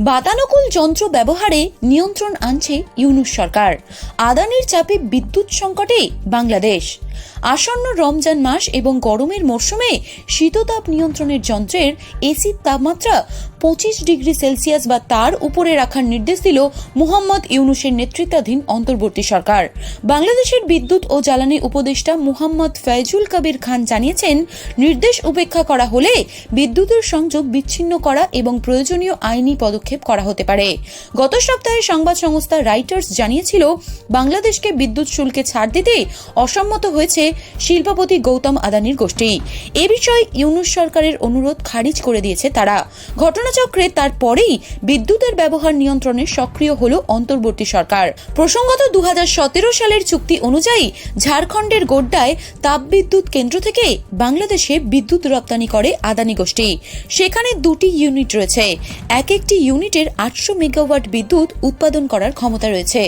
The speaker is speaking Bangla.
বাতানুকূল যন্ত্র ব্যবহারে নিয়ন্ত্রণ আনছে ইউনুস সরকার। আদানির চাপে বিদ্যুৎ সংকটে বাংলাদেশ। আসন্ন রমজান মাস এবং গরমের মরশুমে শীততাপ নিয়ন্ত্রণের যন্ত্রের এসির তাপমাত্রা পঁচিশ ডিগ্রি সেলসিয়াস বা তার উপরে রাখার নির্দেশ দিল মুহাম্মদ ইউনুসের নেতৃত্বাধীন অন্তর্বর্তী সরকার। বাংলাদেশের বিদ্যুৎ ও জ্বালানি উপদেষ্টা মুহাম্মদ ফয়জুল কবির খান জানিয়েছেন, নির্দেশ উপেক্ষা করা হলে বিদ্যুতের সংযোগ বিচ্ছিন্ন করা এবং প্রয়োজনীয় আইনি পদক্ষেপ করা হতে পারে। গত সপ্তাহে সংবাদ সংস্থা রাইটার্স জানিয়েছিল, বাংলাদেশকে বিদ্যুৎ শুল্কে ছাড় দিতে অসম্মত হয়েছে শিল্পপতি গৌতম আদানির গোষ্ঠী। এ বিষয়ে ইউনুস সরকারের অনুরোধ খারিজ করে দিয়েছে তারা। ঘটনাচক্রে তারপরেই বিদ্যুতের ব্যবহার নিয়ন্ত্রণে সক্রিয় হল অন্তর্বর্তী সরকার। প্রসঙ্গত দুহাজার সতেরো সালের চুক্তি অনুযায়ী ঝাড়খণ্ডের গোড্ডায় তাপবিদ্যুৎ কেন্দ্র থেকে বাংলাদেশে বিদ্যুৎ রপ্তানি করে আদানি গোষ্ঠী। সেখানে দুটি ইউনিট রয়েছে। এক একটি ইউনিটের আটশো মেগাওয়াট বিদ্যুৎ উৎপাদন করার ক্ষমতা রয়েছে।